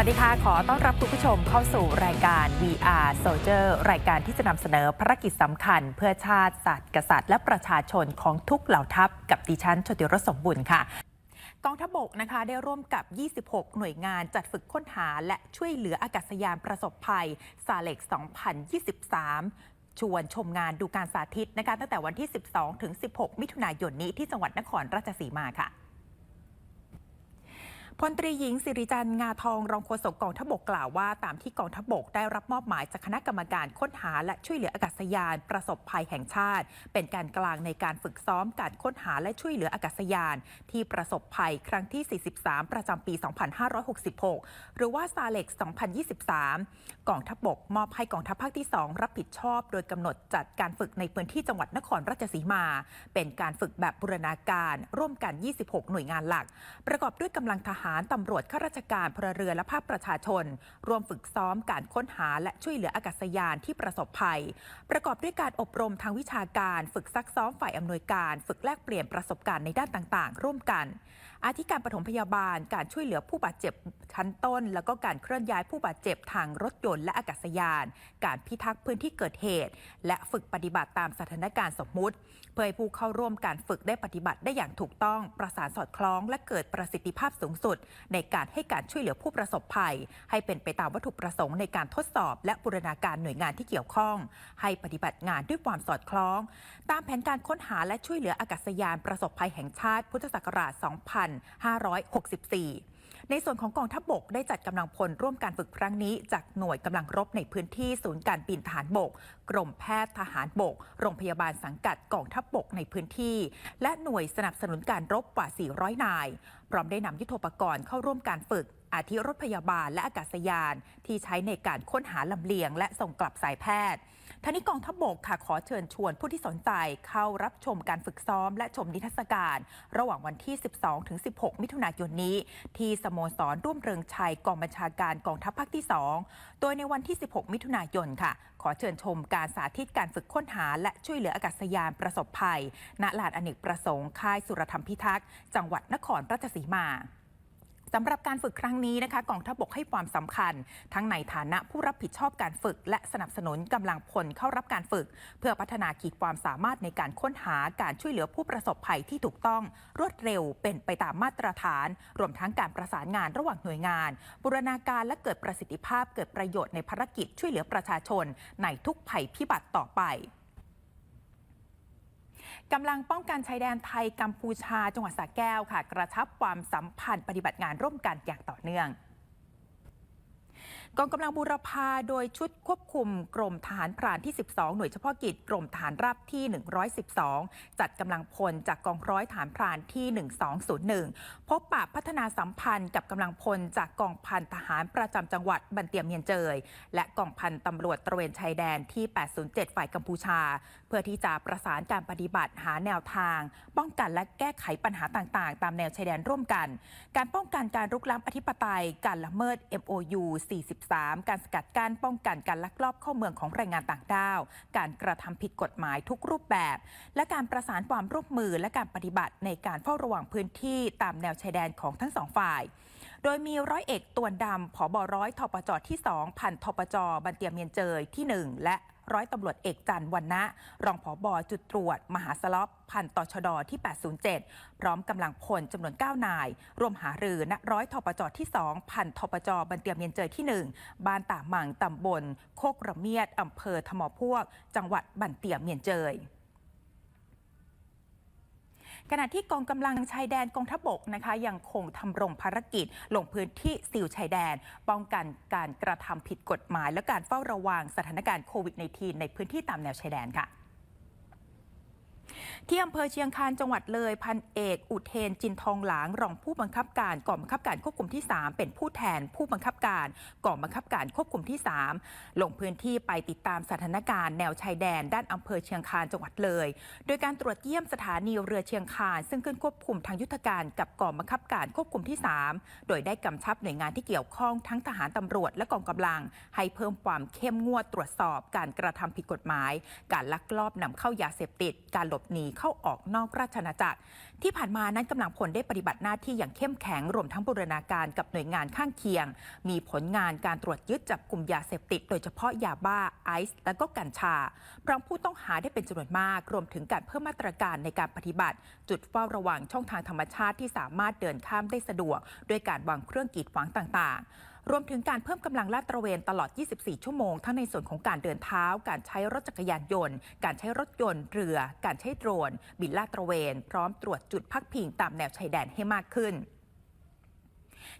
สวัสดีค่ะ ขอต้อนรับคุณผู้ชมเข้าสู่รายการ VR Soldier รายการที่จะนำเสนอภารกิจสำคัญ เพื่อชาติศาสตร์กษัตริย์และประชาชนของทุกเหล่าทัพ กับดิฉันชติรสสมบุญค่ะกองทัพบกนะคะได้ร่วมกับ 26 หน่วยงานจัดฝึกค้นหา และช่วยเหลืออากาศยานประสบภัยซาเล็ก 2023ชวนชมงานดูการสาธิตนะคะตั้งแต่วันที่ 12 ถึง 16 มิถุนายนนี้ที่จังหวัดนครราชสีมาค่ะ พลตรีหญิงสิริจันทร์งาทองรองโฆษกกองทัพบกกล่าวว่า ตามที่กองทัพบกได้รับมอบหมายจากคณะกรรมการค้นหาและช่วยเหลืออากาศยาน ประสบภัยแห่งชาติ เป็นการกลางในการฝึกซ้อมการค้นหาและช่วยเหลืออากาศยาน ที่ประสบภัยครั้งที่ 43 ประจำปี 2566 หรือว่าซาเล็ก2023 กองทัพบกมอบให้กองทัพภาคที่ 2 รับผิดชอบ โดยกำหนดจัดการฝึกในพื้นที่จังหวัดนครราชสีมา เป็นการฝึกแบบบูรณาการ ร่วมกัน 26 หน่วยงานหลัก ประกอบด้วยกำลังทหารตำรวจข้าราชการพลเรือนและภาคประชาชนร่วมฝึกซ้อมการค้นหาและช่วยเหลืออากาศยานที่ประสบภัย ประกอบด้วยการอบรมทางวิชาการ ฝึกซักซ้อมฝ่ายอำนวยการ ฝึกแลกเปลี่ยนประสบการณ์ในด้านต่างๆ ร่วมกันอาทิการปฐมพยาบาล การช่วยเหลือผู้บาดเจ็บชั้นต้น แล้วก็การเคลื่อนย้ายผู้บาดเจ็บทางรถยนต์และอากาศยาน การพิทักษ์พื้นที่เกิดเหตุ และฝึกปฏิบัติตามสถานการณ์สมมุติ เพื่อให้ผู้เข้าร่วมการฝึกได้ปฏิบัติได้อย่างถูกต้องประสานสอดคล้อง และเกิดประสิทธิภาพสูงสุด ในการให้การช่วยเหลือผู้ประสบภัย ให้เป็นไปตามวัตถุประสงค์ในการทดสอบ และบูรณาการหน่วยงานที่เกี่ยวข้อง ให้ปฏิบัติงานด้วยความสอดคล้อง ตามแผนการค้นหาและช่วยเหลืออากาศยานประสบภัยแห่งชาติพุทธศักราช2564ในส่วนของกองทัพบกได้จัดกำลังพลร่วมการฝึกครั้งนี้ จากหน่วยกำลังรบในพื้นที่ศูนย์การบินทหารบก กรมแพทย์ทหารบก โรงพยาบาลสังกัดกองทัพบกในพื้นที่ และหน่วยสนับสนุนการรบกว่า 400 นาย พร้อมได้นำยุทโธปกรณ์เข้าร่วมการฝึก อาทิรถพยาบาลและอากาศยาน ที่ใช้ในการค้นหาลำเลียง และส่งกลับสายแพทย์ท่านี้กองทัพบกค่ะขอเชิญชวนผู้ที่สนใจเข้ารับชมการฝึกซ้อม และชมนิทรรศการ ระหว่างวันที่ 12 ถึง 16 มิถุนายนนี้ ที่สโมสรร่วมเริงชัยกองบัญชาการกองทัพภาคที่ 2 โดยในวันที่ 16 มิถุนายนค่ะ ขอเชิญชมการสาธิตการฝึกค้นหา และช่วยเหลืออากาศยานประสบภัยณลานอเนกประสงค์ค่ายสุรธรรมพิทักษ์ จังหวัดนครราชสีมา สำหรับการฝึกครั้งนี้นะคะกองทัพบกให้ความสำคัญ ทั้งในฐานะผู้รับผิดชอบการฝึก และสนับสนุนกำลังพลเข้ารับการฝึก เพื่อพัฒนาขีดความสามารถในการค้นหาการช่วยเหลือผู้ประสบภัยที่ถูกต้อง รวดเร็วเป็นไปตามมาตรฐาน รวมทั้งการประสานงานระหว่างหน่วยงาน บูรณาการและเกิดประสิทธิภาพเกิดประโยชน์ในภารกิจช่วยเหลือประชาชน ในทุกภัยพิบัติต่อไป กำลังป้องกันชายแดนไทยกัมพูชาจังหวัดสระแก้วค่ะ กระชับความสัมพันธ์ปฏิบัติงานร่วมกันอย่างต่อเนื่องกองกำลังบูรพาโดยชุดควบคุมกรมทหารพรานที่ 12 หน่วยเฉพาะกิจกรมทหารราบที่ 112 จัดกำลังพลจากกองร้อยฐานพรานที่ 1201 พบปะพัฒนาสัมพันธ์กับกำลังพลจากกองพันทหารประจำจังหวัดบันเตียมเมียนเจย และกองพันตำรวจตระเวนชายแดนที่ 807 ฝ่ายกัมพูชาเพื่อที่จะประสานการปฏิบัติหาแนวทาง ป้องกันและแก้ไขปัญหาต่างๆ ตามแนวชายแดนร่วมกัน การป้องกันการรุกล้ำอธิปไตย การละเมิด MOU 43 การสกัดกั้นป้องกันการลักลอบเข้าเมืองของแรงงานต่างด้าว การกระทำผิดกฎหมายทุกรูปแบบ และการประสานความร่วมมือและการปฏิบัติในการเฝ้าระวังพื้นที่ตามแนวชายแดนของทั้งสองฝ่าย โดยมีร้อยเอกตวนดำผอบร้อยทปจที่ 2 พันทปจบันเตียมเมียนเจยที่ 1 และ ร้อยตำรวจเอกจันทร์วันนะ รองผอบอจุดตรวจ มหาสลบพันตชดที่ 807 พร้อมกำลังพลจำนวน 9 นาย รวมหารือณร้อยทปจที่ 2 พันทปจบันเตียมเมียนเจอที่ 1 บ้านตาหมังตำบล โคกระเมียดอำเภอทมพวก จังหวัดบันเตียมเมียนเจย ขณะที่กองกำลังชายแดนกองทัพบกนะคะยังคงทำรงภารกิจ ลงพื้นที่ซิลชายแดน ป้องกันการกระทำผิดกฎหมาย และการเฝ้าระวังสถานการณ์โควิด -19 ในพื้นที่ตามแนวชายแดนค่ะ ที่อำเภอเชียงคานจังหวัดเลยพันเอก อุเทนจินทองหลางรองผู้บังคับการกองบังคับการควบคุมที่ 3 เป็นผู้แทนผู้บังคับการกองบังคับการควบคุมที่ 3 ลงพื้นที่ไปติดตามสถานการณ์แนวชายแดนด้านอำเภอเชียงคานจังหวัดเลย โดยการตรวจเยี่ยมสถานีเรือเชียงคานซึ่งขึ้นควบคุมทางยุทธการกับกองบังคับการควบคุมที่ 3 โดยได้กำชับหน่วยงานที่เกี่ยวข้องทั้งทหารตำรวจและกองกำลัง ให้เพิ่มความเข้มงวดตรวจสอบ การกระทำผิดกฎหมาย การลักลอบนำเข้ายาเสพติด การหลบหนีเข้าออกนอกราชอาณาจักร ที่ผ่านมานั้นกำลังพลได้ปฏิบัติหน้าที่อย่างเข้มแข็งรวมทั้งบูรณาการกับหน่วยงานข้างเคียง มีผลงานการตรวจยึดจับกลุ่มยาเสพติด โดยเฉพาะยาบ้าไอซ์และก็กัญชาพร้อมผู้ต้องหาได้เป็นจำนวนมาก รวมถึงการเพิ่มมาตรการในการปฏิบัติ จุดเฝ้าระวังช่องทางธรรมชาติที่สามารถเดินข้ามได้สะดวก ด้วยการวางเครื่องกีดขวางต่างๆ รวมถึงการเพิ่มกำลังลาดตระเวนตลอด 24 ชั่วโมง ทั้งในส่วนของการเดินเท้า การใช้รถจักรยานยนต์ การใช้รถยนต์ เรือ การใช้โดรน บินลาดตระเวน พร้อมตรวจจุดพักพิงตามแนวชายแดนให้มากขึ้น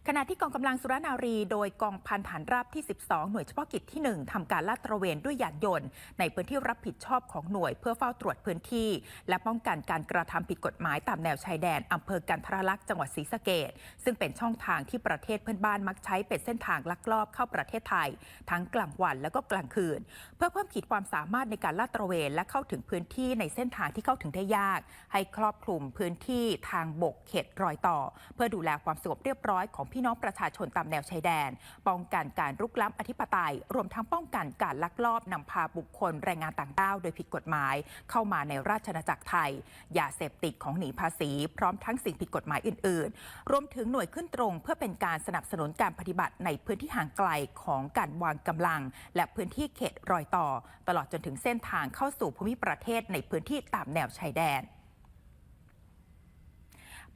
ขณะที่กองกำลังสุรนารี โดยกองพันฐานราบที่ 12 หน่วยเฉพาะกิจที่ 1ทำการลาดตระเวนด้วยยานยนต์ ในพื้นที่รับผิดชอบของหน่วยเพื่อเฝ้าตรวจพื้นที่ และป้องกันการกระทำผิดกฎหมายตามแนวชายแดนอำเภอกันทรลักษณ์จังหวัดศรีสะเกดซึ่งเป็นช่องทางที่ประเทศเพื่อนบ้านมักใช้เป็นเส้นทางลักลอบเข้าประเทศไทย ทั้งกลางวันและก็กลางคืน เพื่อเพิ่มขีดความสามารถในการลาดตระเวนและเข้าถึงพื้นที่ในเส้นทางที่เข้าถึงได้ยาก ให้ครอบคลุมพื้นที่ทางบกเขตรอยต่อ เพื่อดูแลความสงบเรียบร้อยของพี่น้องประชาชนตามแนวชายแดน ป้องกันการรุกล้ำอธิปไตย รวมทั้งป้องกันการลักลอบนำพาบุคคลแรงงานต่างด้าวโดยผิดกฎหมาย เข้ามาในราชอาณาจักรไทยยาเสพติดของหนีภาษี พร้อมทั้งสิ่งผิดกฎหมายอื่น ๆ รวมถึงหน่วยขึ้นตรง เพื่อเป็นการสนับสนุนการปฏิบัติในพื้นที่ห่างไกลของการวางกำลัง และพื้นที่เขตรอยต่อ ตลอดจนถึงเส้นทางเข้าสู่ภูมิประเทศในพื้นที่ตามแนวชายแดน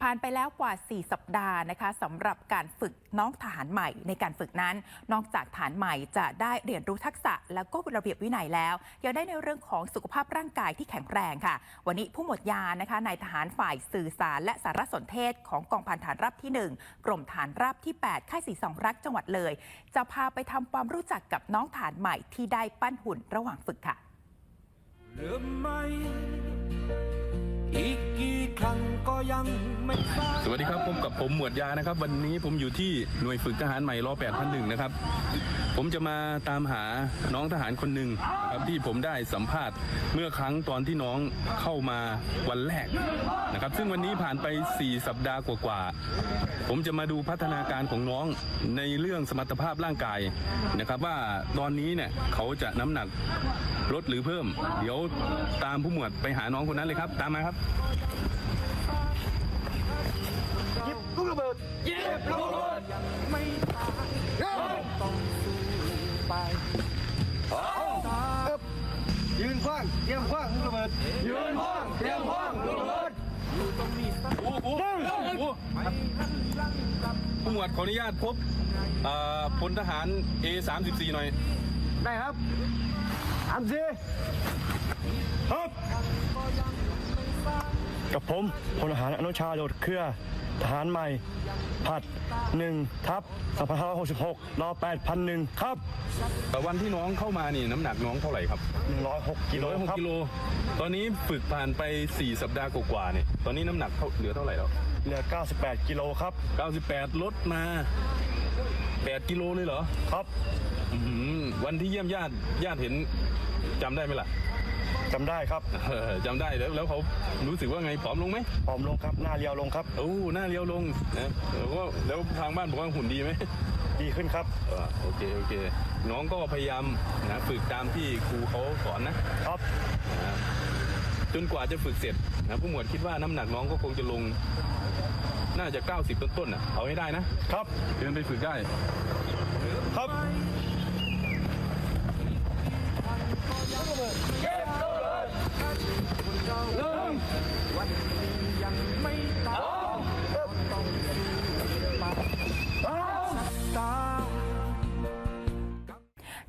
ผ่านไปแล้วกว่า 4 สัปดาห์นะคะสำหรับการฝึกน้องทหารใหม่ ในการฝึกนั้น นอกจากฐานใหม่จะได้เรียนรู้ทักษะ แล้วก็ระเบียบวินัยแล้วยังได้ในเรื่องของสุขภาพร่างกายที่แข็งแรงค่ะ วันนี้ผู้หมวดยานะคะนายทหารฝ่ายสื่อสาร และสารสนเทศ ของกองพันฐานราบที่ 1 กรมฐานราบที่ 8 ค่ายสีสองรักจังหวัดเลย จะพาไปทำความรู้จักกับน้องฐานใหม่ที่ได้ปั้นหุ่นระหว่างฝึกค่ะ อีกกี่ครั้งก็ยังไม่ทราบสวัสดีครับพบกับผมหมวดยานะครับ วันนี้ผมอยู่ที่หน่วยฝึกทหารใหม่รอ8001นะครับ ผมจะมาตามหาน้องทหารคนหนึ่งนะครับที่ผมได้สัมภาษณ์เมื่อครั้งตอนที่น้องเข้ามาวันแรกนะครับ ซึ่งวันนี้ผ่านไป 4 สัปดาห์กว่าๆผมจะมาดูพัฒนาการของน้องในเรื่องสมรรถภาพร่างกายนะครับ ว่าตอนนี้เนี่ยเขาจะน้ำหนักลดหรือเพิ่ม เดี๋ยวตามผู้หมวดไปหาน้องคนนั้นเลยครับ ตามมาครับยืนขว้างเตรียมขว้างลูกระเบิดยืนขว้างเตรียมขว้างลูกระเบิดโอ้โหโอ้โหผู้หมวดขออนุญาตพบเอ่อพลทหาร A34 หน่อย ได้ครับอันซีครับ กับผมพลทหารอนุชาโดดเครือ ทหารใหม่ ผัด1ทับ2566รอ8,001ครับ แต่วันที่น้องเข้ามานี่น้ำหนักน้องเท่าไหร่ครับ 106กิโลร้อยหกครับกิโล ตอนนี้ฝึกผ่านไป 4 สัปดาห์กว่าๆเนี่ยตอนนี้น้ำหนักเท่าเหลือเท่าไหร่แล้วเหลือ 98 กิโลครับ 98 ลดมา 8 กิโลเลยเหรอ ครับอื้อหือวันที่เยี่ยมญาติญาติเห็นจำได้ไหมล่ะ จำได้ครับเออจำได้แล้วแล้วเขารู้สึกว่าไงผอมลงไหมผอมลงครับหน้าเรียวลงครับ โอ้หน้าเรียวลงนะแล้วก็แล้วทางบ้านบอกว่าหุ่นดีไหมดีขึ้นครับเออโอเคโอเค น้องก็พยายามนะฝึกตามที่ครูเขาสอนนะครับ นะจนกว่าจะฝึกเสร็จนะผู้หมวดคิดว่าน้ำหนักน้องก็คงจะลง น่าจะ 90 ต้นๆน่ะเอาให้ได้นะครับเดินไปฝึกได้ ครับ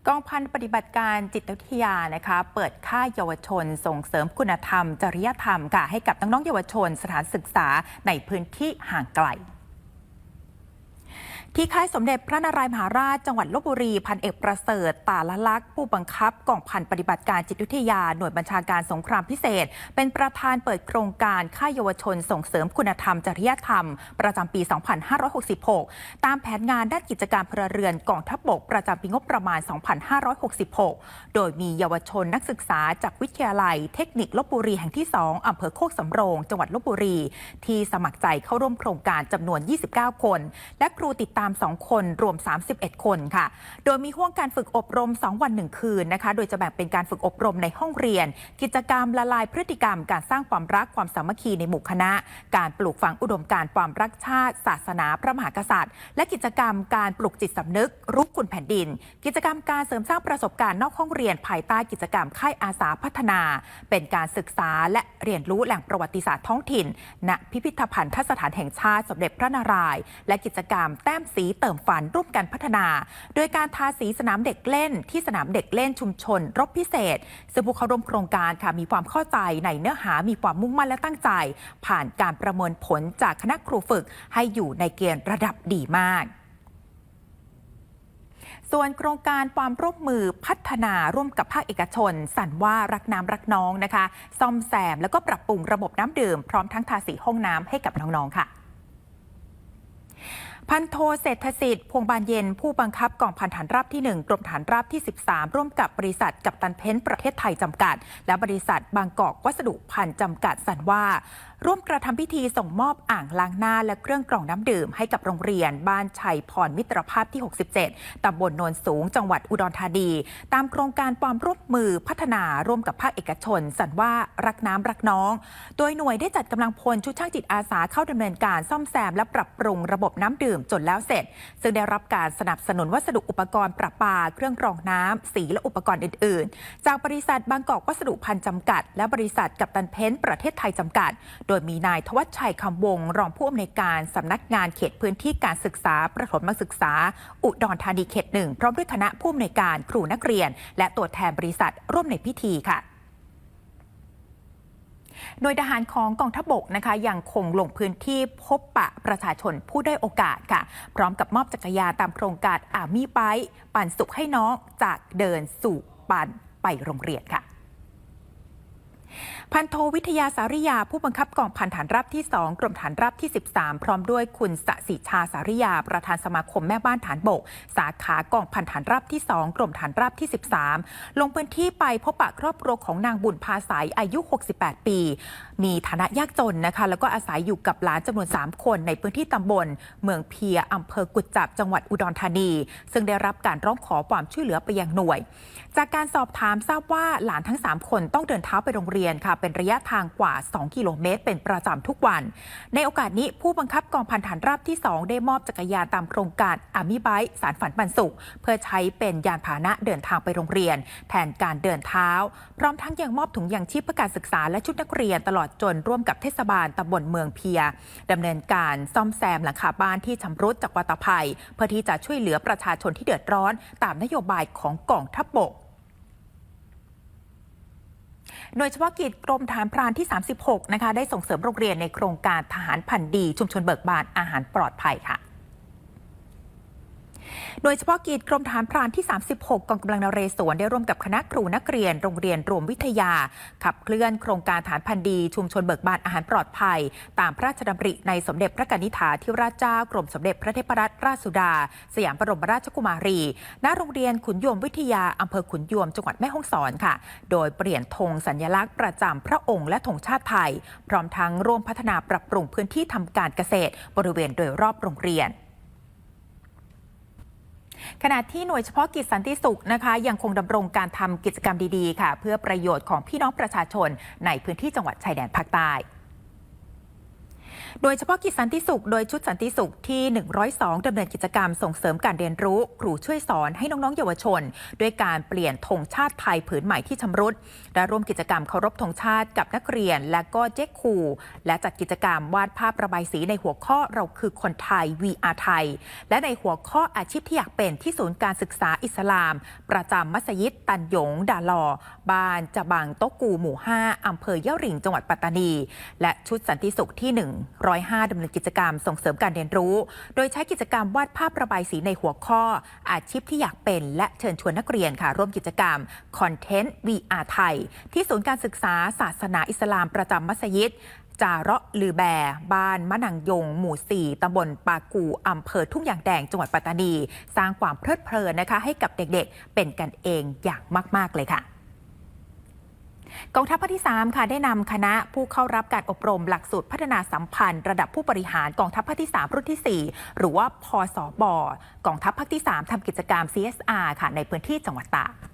กองพันปฏิบัติการจิตวิทยานะคะเปิดค่ายเยาวชน ส่งเสริมคุณธรรม จริยธรรมค่ะให้กับน้องๆเยาวชนสถานศึกษาในพื้นที่ห่างไกล ที่ค่ายสมเด็จพระนารายมหาราชจังหวัดลบบุรีพันเอกประเสริฐตาละลักษ์ผู้บังคับกองพันปฏิบัติการจิตวิทยาหน่วยบัญชาการสงครามพิเศษ เป็นประธานเปิดโครงการค่ายเยาวชนส่งเสริมคุณธรรมจริยธรรม ประจำปี 2566 ตามแผนงานด้านกิจการพลเรือนกองทัพบกประจำปีงบประมาณ 2566 โดยมีเยาวชนนักศึกษาจากวิทยาลัย เทคนิคลบบุรีแห่งที่ 2อำเภอโคกสำโรง จังหวัดลบบุรี ที่สมัครใจเข้าร่วมโครงการจำนวน 29 คน และครูติดตามาม 2 คน รวม 31 คนค่ะ โดยมีห่วงการฝึกอบรม 2 วัน 1 คืนนะคะ โดยจะแบ่งเป็นการฝึกอบรมในห้องเรียน กิจกรรมละลายพฤติกรรม การสร้างความรักความสามัคคีในหมู่คณะ การปลูกฝังอุดมการความรักชาติ ศาสนาพระมหากษัตริย์ และกิจกรรมการปลุกจิตสำนึกรู้คุณแผ่นดิน กิจกรรมการเสริมสร้างประสบการณ์นอกห้องเรียนภายใต้กิจกรรมค่ายอาสาพัฒนา เป็นการศึกษาและเรียนรู้แหล่งประวัติศาสตร์ท้องถิ่น ณ พิพิธภัณฑ์สถานแห่งชาติสมเด็จพระนารายณ์และกิจกรรมแต้มสีเติมฝันร่วมกันพัฒนา โดยการทาสีสนามเด็กเล่นที่สนามเด็กเล่นชุมชน รบพิเศษ ซึ่งผู้เข้าร่วมโครงการค่ะมีความเข้าใจในเนื้อหามีความมุ่งมั่นและตั้งใจ ผ่านการประเมินผลจากคณะครูฝึก ให้อยู่ในเกณฑ์ระดับดีมากส่วนโครงการความร่วมมือพัฒนาร่วมกับภาคเอกชน สั่นว่ารักน้ำรักน้องนะคะ ซ่อมแซมแล้วก็ปรับปรุงระบบน้ำดื่ม พร้อมทั้งทาสีห้องน้ำให้กับน้อง ๆ ค่ะ พันโทเศรษฐสิทธิ์พวงบานเย็น ผู้บังคับกองพันฐานราบที่ 1 กรมฐานราบที่ 13 ร่วมกับบริษัทกัปตันเพ้นประเทศไทยจำกัด และบริษัทบางกอกวัสดุพันจำกัดสันว่า ร่วมกระทำพิธีส่งมอบอ่างล้างหน้าและเครื่องกรองน้ำดื่มให้กับโรงเรียน บ้านชัยพรมิตรภาพที่ 67 ตำบลโนนสูง จังหวัดอุดรธานี ตามโครงการความร่วมมือพัฒนาร่วมกับภาคเอกชน สันว่ารักน้ำรักน้อง โดยหน่วยได้จัดกำลังพลชุดช่างจิตอาสาเข้าดำเนินการซ่อมแซมและปรับปรุงระบบน้ำดื่มจนแล้วเสร็จ ซึ่งได้รับการสนับสนุนวัสดุอุปกรณ์ประปา เครื่องกรองน้ำสีและอุปกรณ์อื่น ๆ จากบริษัทบางกอกวัสดุพันจำกัด และบริษัทกัปตันเพ้นประเทศไทยจำกัดโดยมีนายทวัชชัยคำวง รองผู้อำนวยการสำนักงานเขตพื้นที่การศึกษา ประถมศึกษา อุดรธานีเขตหนึ่งพร้อมด้วยคณะผู้อำนวยการครูนักเรียน และตัวแทนบริษัทร่วมในพิธีค่ะโดยทหารของกองทัพบกนะคะยังคงลงพื้นที่พบปะประชาชนผู้ได้โอกาสค่ะ พร้อมกับมอบจักรยานตามโครงการอามี่ไปปั่นสุขให้น้องจากเดินสู่ปั่นไปโรงเรียนค่ะ พันโทวิทยาสาริยาผู้บังคับกองพันฐานราบที่ 2 กรมฐานราบที่ 13 พร้อมด้วยคุณสสิชาสาริยา ประธานสมาคมแม่บ้านฐานบก สาขากองพันฐานราบที่ 2 กรมฐานราบที่ 13 ลงพื้นที่ไปพบปะครอบครัวของนางบุญพาสายอายุ 68 ปี มีฐานะยากจนนะคะแล้วก็อาศัยอยู่กับหลานจำนวน 3 คนในพื้นที่ตำบล เมืองเพียอำเภอกุจจับจังหวัดอุดรธานี ซึ่งได้รับการร้องขอความช่วยเหลือไปยังหน่วย จากการสอบถามทราบว่าหลานทั้ง 3 คนต้องเดินเท้าไปโรงเรียนค่ะเป็นระยะทางกว่า 2 กิโลเมตร เป็นประจำทุกวัน ในโอกาสนี้ผู้บังคับกองพันฐานราบที่ 2 ได้มอบจักรยานตามโครงการอามิไบสารฝันปันสุข เพื่อใช้เป็นยานพาหนะเดินทางไปโรงเรียน แทนการเดินเท้า พร้อมทั้งยังมอบถุงยางชีพเพื่อการศึกษาและชุดนักเรียนตลอดจนร่วมกับเทศบาลตำบลเมืองเพียดำเนินการซ่อมแซมหลังคาบ้านที่ชำรุดจากวัตภัย เพื่อที่จะช่วยเหลือประชาชนที่เดือดร้อน ตามนโยบายของกองทัพบก โดยเฉพาะกิจกรมฐานพรานที่ 36 นะคะ ได้ส่งเสริมโรงเรียนในโครงการทหารพันดี ชุมชนเบิกบานอาหารปลอดภัยค่ะ โดยเฉพาะกิจกรมฐานพรานที่ 36 กองกำลังนเรศวรได้ร่วมกับคณะครูนักเรียนโรงเรียนรวมวิทยา ขับเคลื่อนโครงการฐานพันธุ์ดีชุมชนเบิกบานอาหารปลอดภัย ตามพระราชดำริในสมเด็จพระกนิษฐาธิราชเจ้ากรมสมเด็จพระเทพรัตนราชสุดา สยามบรมราชกุมารี ณ โรงเรียนขุนยวมวิทยาอำเภอขุนยวมจังหวัดแม่ฮ่องสอนค่ะ โดยเปลี่ยนธงสัญลักษณ์ประจำพระองค์และธงชาติไทย พร้อมทั้งร่วมพัฒนาปรับปรุงพื้นที่ทำการเกษตร บริเวณโดยรอบโรงเรียน ขณะที่หน่วยเฉพาะกิจสันติสุขนะคะยังคงดำรงการทำกิจกรรมดีๆค่ะ เพื่อประโยชน์ของพี่น้องประชาชนในพื้นที่จังหวัดชายแดนภาคใต้ โดยเฉพาะกิจสันติสุข โดยชุดสันติสุขที่ 102ดำเนินกิจกรรมส่งเสริมการเรียนรู้ ครูช่วยสอนให้น้องๆเยาวชน ด้วยการเปลี่ยนธงชาติไทยผืนใหม่ที่ชำรุดและร่วมกิจกรรมเคารพธงชาติกับนักเรียน และก็เจ๊ครูและจัดกิจกรรมวาดภาพระบายสีในหัวข้อเราคือคนไทย VR ไทย และในหัวข้ออาชีพที่อยากเป็นที่ศูนย์การศึกษาอิสลาม ประจำมัสยิดตันหยง ดาลอ บ้านจะบังโตกูหมู่ 5อำเภอยะหริ่งจังหวัดปัตตานี และชุดสันติสุขที่105ดำเนินกิจกรรมส่งเสริมการเรียนรู้ โดยใช้กิจกรรมวาดภาพระบายสีในหัวข้อ อาชีพที่อยากเป็น และเชิญชวนนักเรียนค่ะ ร่วมกิจกรรมคอนเทนต์ VR ไทย ที่ศูนย์การศึกษาศาสนาอิสลามประจำมัสยิดจาระลือแบ บ้านมะนังยง หมู่ 4ตำบลปากูอำเภอทุ่งยางแดง จังหวัดปัตตานี สร้างความเพลิดเพลินนะคะ ให้กับเด็กๆ เป็นกันเองอย่างมาก ๆ เลยค่ะ กองทัพภาคที่ 3 ค่ะได้นำคณะผู้เข้ารับการอบรมหลักสูตรพัฒนาสัมพันธ์ ระดับผู้บริหารกองทัพภาคที่ 3 รุ่นที่ 4 หรือว่าพศบกองทัพภาคที่ 3ทำกิจกรรม CSR ค่ะในพื้นที่จังหวัดตาก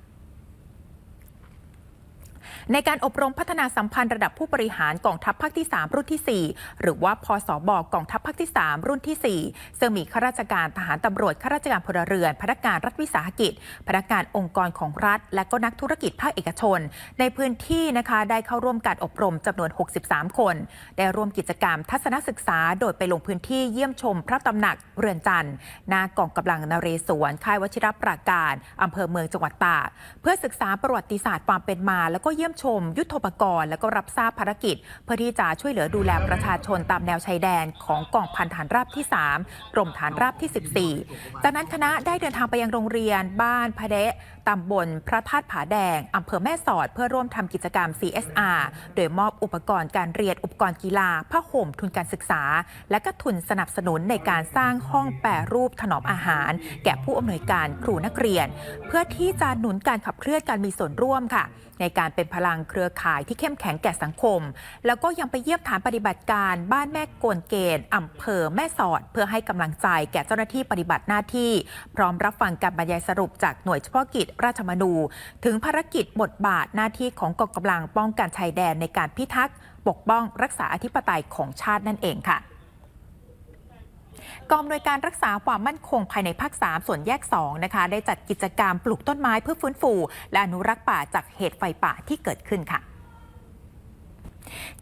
ในการอบรมพัฒนาสัมพันธ์ระดับผู้บริหารกองทัพภาคที่ 3 รุ่นที่ 4 หรือว่าพศบกองทัพภาคที่ 3 รุ่นที่ 4 ซึ่งมีข้าราชการทหารตำรวจข้าราชการพลเรือน พนักงานรัฐวิสาหกิจ พนักงานองค์กรของรัฐ และก็นักธุรกิจภาคเอกชน ในพื้นที่นะคะได้เข้าร่วมการอบรมจำนวน 63 คน ได้ร่วมกิจกรรมทัศนศึกษา โดยไปลงพื้นที่เยี่ยมชมพระตำหนักเรือนจันทร์หน้ากองกำลังนเรศวรค่ายวชิรปราการอำเภอเมืองจังหวัดตากเพื่อศึกษาประวัติศาสตร์ความเป็นมา แล้วก็เยี่ยมชม ยุทธปกรณ์และก็รับทราบภารกิจ เพื่อที่จะช่วยเหลือดูแลประชาชนตามแนวชายแดนของกองพันฐานราบที่ 3 กรมฐานราบที่ 14 จากนั้นคณะได้เดินทางไปยังโรงเรียนบ้านพะเดะ ตำบลพระธาตุผาแดง อำเภอแม่สอด เพื่อร่วมทำกิจกรรม CSR โดยมอบอุปกรณ์การเรียน อุปกรณ์กีฬาผ้าห่มทุนการศึกษา และก็ทุนสนับสนุนในการสร้างห้องแปรรูปถนอมอาหาร แก่ผู้อำนวยการครูนักเรียน เพื่อที่จะหนุนการขับเคลื่อนการมีส่วนร่วมค่ะ ในการเป็นพลังเครือข่ายที่เข้มแข็งแก่สังคม แล้วก็ยังไปเยี่ยมฐานปฏิบัติการ บ้านแม่กวนเกณฑ์อำเภอแม่สอด เพื่อให้กำลังใจแก่เจ้าหน้าที่ปฏิบัติหน้าที่ พร้อมรับฟังการบรรยายสรุปจากหน่วยเฉพาะกิจราชมนู ถึงภารกิจบทบาทหน้าที่ของกองกำลังป้องกันชายแดนในการพิทักษ์ ปกป้องรักษาอธิปไตยของชาตินั่นเองค่ะกองอำนวยการรักษาความมั่นคงภายในภาค 3 ส่วนแยก 2 นะคะ ได้จัดกิจกรรมปลูกต้นไม้เพื่อฟื้นฟู และอนุรักษ์ป่าจากเหตุไฟป่าที่เกิดขึ้นค่ะ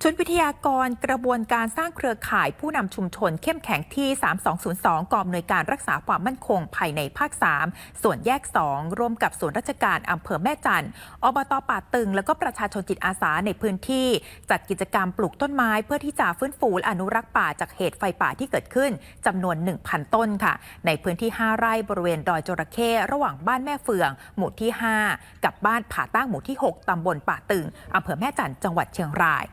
ชุดวิทยากรกระบวนการสร้างเครือข่ายผู้นำชุมชนเข้มแข็งที่ 3202 กองอำนวยการรักษาความมั่นคงภายในภาค 3 ส่วนแยก 2 ร่วมกับส่วนราชการอำเภอแม่จันทร์อบตป่าตึง แล้วก็ประชาชนจิตอาสาในพื้นที่ จัดกิจกรรมปลูกต้นไม้เพื่อที่จะฟื้นฟูอนุรักษ์ป่าจากเหตุไฟป่าที่เกิดขึ้นจำนวน 1,000 ต้นค่ะ ในพื้นที่ 5 ไร่บริเวณดอยจระเข้ระหว่างบ้านแม่เฟือง หมู่ที่ 5 กับบ้านผาตั้งหมู่ที่ 6ตำบลป่าตึงอำเภอแม่จันทร์จังหวัดเชียงราย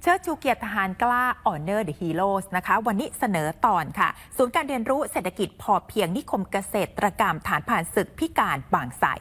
เชิดชูเกียรติทหารกล้า Honor the Heroes นะคะ วันนี้เสนอตอนค่ะ ศูนย์การเรียนรู้เศรษฐกิจพอเพียงนิคมเกษตรกรรมฐานผ่านศึกพิการบางสาย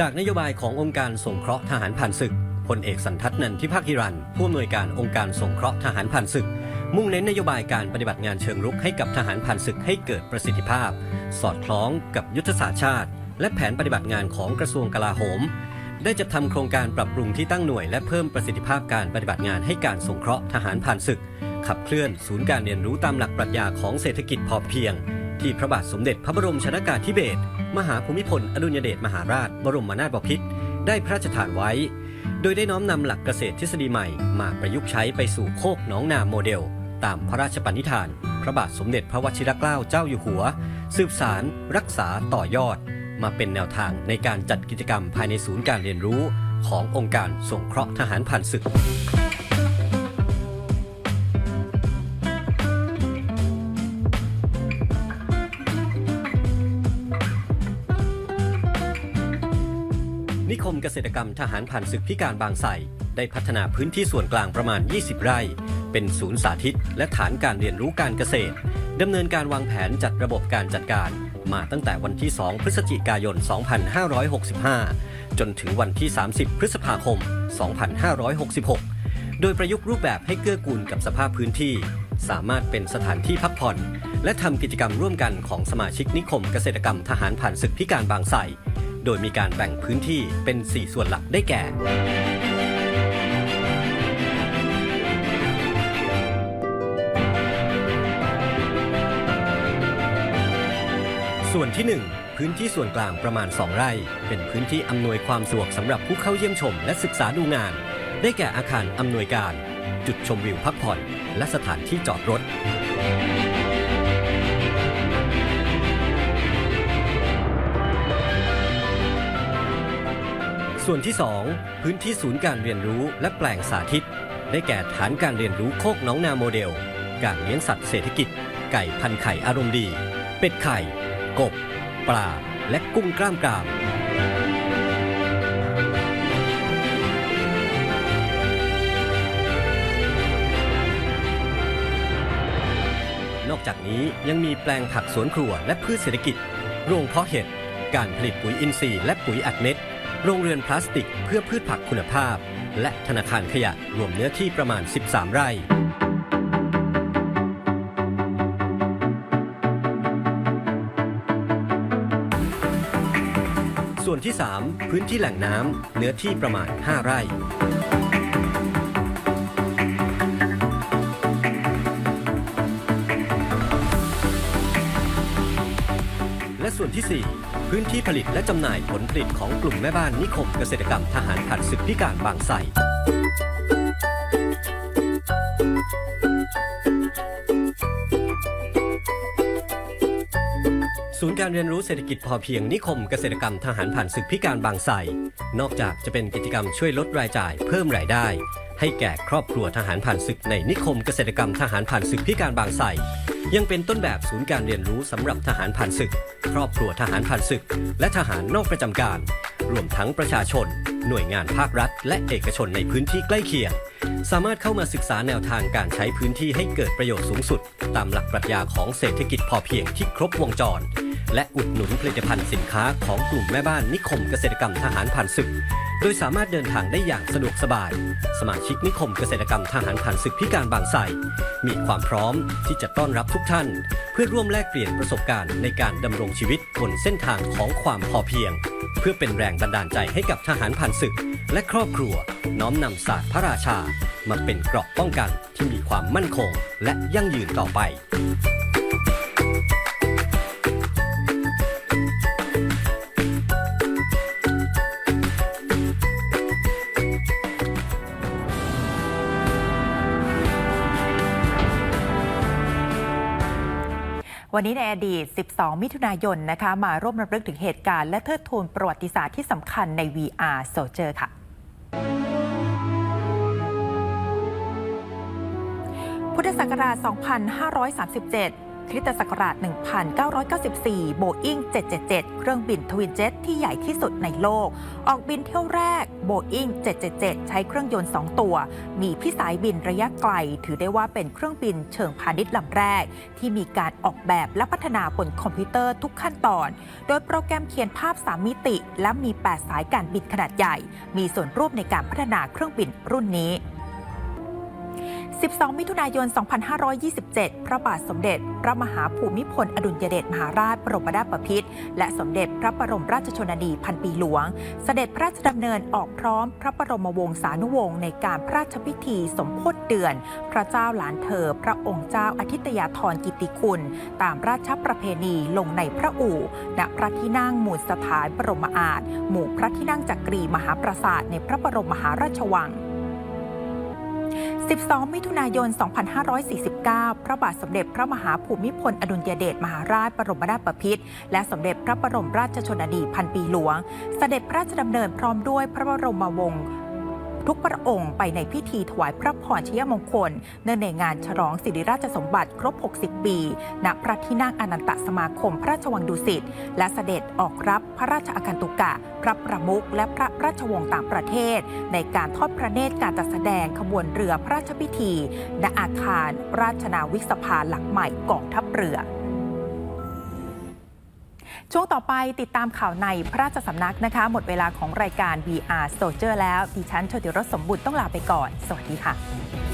จากนโยบายขององค์การสงเคราะห์ทหารผ่านศึกพลเอกสันทัดนันทิพากฮิรันผู้อำนวยการองค์การสงเคราะห์ทหารผ่านศึก มุ่งเน้นนโยบายการปฏิบัติงานเชิงรุกให้กับทหารผ่านศึกให้เกิดประสิทธิภาพ สอดคล้องกับยุทธศาสตร์ชาติ และแผนปฏิบัติงานของกระทรวงกลาโหม ได้จัดทำโครงการปรับปรุงที่ตั้งหน่วย และเพิ่มประสิทธิภาพการปฏิบัติงานให้การสงเคราะห์ทหารผ่านศึก ขับเคลื่อนศูนย์การเรียนรู้ตามหลักปรัชญาของเศรษฐกิจพอเพียง ที่พระบาทสมเด็จพระบรมชนากาธิเบศรมหาภูมิพลอดุลยเดชมหาราช บรมนาถบพิตรได้พระราชทานไว้ โดยได้น้อมนำหลักเกษตรทฤษฎีใหม่มาประยุกต์ใช้ไปสู่โคกหนองนาโมเดล ตามพระราชปณิธาน พระบาทสมเด็จพระวชิรเกล้าเจ้าอยู่หัว สืบสาร รักษาต่อยอด มาเป็นแนวทางในการจัดกิจกรรมภายในศูนย์การเรียนรู้ขององค์การสงเคราะห์ทหารผ่านศึก คมเกษตรกรรมทหารผ่านศึกพิการบางไทรได้พัฒนาพื้นที่ส่วนกลางประมาณ 20 ไร่ เป็นศูนย์สาธิต และฐานการเรียนรู้การเกษตรดำเนินการวางแผนจัดระบบการจัดการ มาตั้งแต่วันที่ 2 พฤศจิกายน 2565 จนถึงวันที่ 30 พฤษภาคม 2566 โดยประยุกต์รูปแบบให้เกื้อกูลกับสภาพพื้นที่ สามารถเป็นสถานที่พักผ่อน และทำกิจกรรมร่วมกันของสมาชิกนิคมเกษตรกรรมทหารผ่านศึกพิการบางไทร โดยมีการแบ่งพื้นที่เป็น 4 ส่วนหลักได้แก่ ส่วนที่ 1 พื้นที่ส่วนกลางประมาณ 2 ไร่ เป็นพื้นที่อำนวยความสะดวกสำหรับผู้เข้าเยี่ยมชมและศึกษาดูงาน ได้แก่อาคารอำนวยการ จุดชมวิวพักผ่อน และสถานที่จอดรถ ส่วนที่ 2 พื้นที่ศูนย์การเรียนรู้และแปลงสาธิต ได้แก่ฐานการเรียนรู้โคกน้องนาโมเดล การเลี้ยงสัตว์เศรษฐกิจ ไก่พันไข่อารมณ์ดี เป็ดไข่ กบ ปลา และกุ้งกล้ามกรามนอกจากนี้ยังมีแปลงผักสวนครัวและพืชเศรษฐกิจ โรงเพาะเห็ด การผลิตปุ๋ยอินทรีย์และปุ๋ยอัดเม็ด โรงเรือนพลาสติกเพื่อพืชผักคุณภาพ และธนาคารขยะรวมเนื้อที่ประมาณ 13 ไร่ส่วนที่ 3 พื้นที่แหล่งน้ำเนื้อที่ประมาณ 5 ไร่ และส่วนที่ 4 พื้นที่ผลิตและจำหน่ายผลผลิตของกลุ่มแม่บ้านนิคมเกษตรกรรมทหารผ่านศึกพิการบางไทรศูนย์การเรียนรู้เศรษฐกิจพอเพียงนิคมเกษตรกรรมทหารผ่านศึกพิการบางไทรนอกจากจะเป็นกิจกรรมช่วยลดรายจ่ายเพิ่มรายได้ ให้แก่ครอบครัวทหารผ่านศึกในนิคมเกษตรกรรมทหารผ่านศึกพิการบางไทรยังเป็นต้นแบบศูนย์การเรียนรู้สำหรับทหารผ่านศึก ครอบครัวทหารผ่านศึก และทหารนอกประจำการ รวมทั้งประชาชน หน่วยงานภาครัฐ และเอกชนในพื้นที่ใกล้เคียง สามารถเข้ามาศึกษาแนวทางการใช้พื้นที่ให้เกิดประโยชน์สูงสุด ตามหลักปรัชญาของเศรษฐกิจพอเพียงที่ครบวงจร และอุดหนุนผลิตภัณฑ์สินค้าของกลุ่มแม่บ้านนิคมเกษตรกรรมทหารผ่านศึก โดยสามารถเดินทางได้อย่างสะดวกสบาย สมาชิกนิคมเกษตรกรรมทหารผ่านศึกพิการบางไทรมีความพร้อมที่จะต้อนรับทุกท่าน เพื่อร่วมแลกเปลี่ยนประสบการณ์ในการดำรงชีวิตบนเส้นทางของความพอเพียง เพื่อเป็นแรงบันดาลใจให้กับทหารผ่านศึก และครอบครัว น้อมนำศาสตร์พระราชา มาเป็นเกราะป้องกันที่มีความมั่นคง และยั่งยืนต่อไป วันนี้ในอดีต 12 มิถุนายนนะคะ มาร่วมรำลึกถึงเหตุการณ์และเทิดทูนประวัติศาสตร์ที่สำคัญใน VR Soldier ค่ะพุทธศักราช 2537 คริสตศักราช 1994โบอิง777 เครื่องบินทวินเจ็ตที่ใหญ่ที่สุดในโลก ออกบินเที่ยวแรกโบอิง777 ใช้เครื่องยนต์ 2 ตัว มีพิสัยบินระยะไกล ถือได้ว่าเป็นเครื่องบินเชิงพาณิชย์ลำแรก ที่มีการออกแบบและพัฒนาบนคอมพิวเตอร์ทุกขั้นตอน โดยโปรแกรมเขียนภาพ 3 มิติ และมี 8 สายการบินขนาดใหญ่ มีส่วนร่วมในการพัฒนาเครื่องบินรุ่นนี้ 12 มิถุนายน 2527 พระบาทสมเด็จ พระมหาภูมิพล อดุลยเดชมหาราชบรมนาถบพิตรและสมเด็จพระบรมราชชนนีพันปีหลวง เสด็จพระราชดำเนินออกพร้อมพระบรมวงศานุวงศ์ในการพระราชพิธีสมโพธิเดือน พระเจ้าหลานเธอ พระองค์เจ้าอาทิตยาธรกิติคุณ ตามราชประเพณีลงในพระอู่ณพระที่นั่งหมู่สถานบรมอาจหมู่พระที่นั่งจักรีมหาปราสาทในพระบรมมหาราชวัง 12 มิถุนายน 2549 พระบาทสมเด็จพระมหาภูมิพล อดุลยเดชมหาราชบรมนาถบพิตรและสมเด็จพระบรมราชชนนีพันปีหลวง เสด็จพระราชดำเนินพร้อมด้วยพระบรมวงศ์ ทุกพระองค์ไปในพิธีถวายพระพรชยมงคล เนื่องในงานฉลองสิริราชสมบัติครบ 60 ปี ณ พระที่นั่งอนันตสมาคมพระราชวังดุสิต และเสด็จออกรับพระราชอาคันตุกะ พระประมุขและพระราชวงศ์ต่างประเทศ ในการทอดพระเนตรการจัดแสดงขบวนเรือพระราชพิธี ณ อาคารราชนาวิกสภาหลังใหม่กองทัพเรือ ช่วงต่อไปติดตามข่าวในพระราชสำนักนะคะ หมดเวลาของรายการ VR Soldier แล้วดิฉันโชติรสสมบุตรต้องลาไปก่อน สวัสดีค่ะ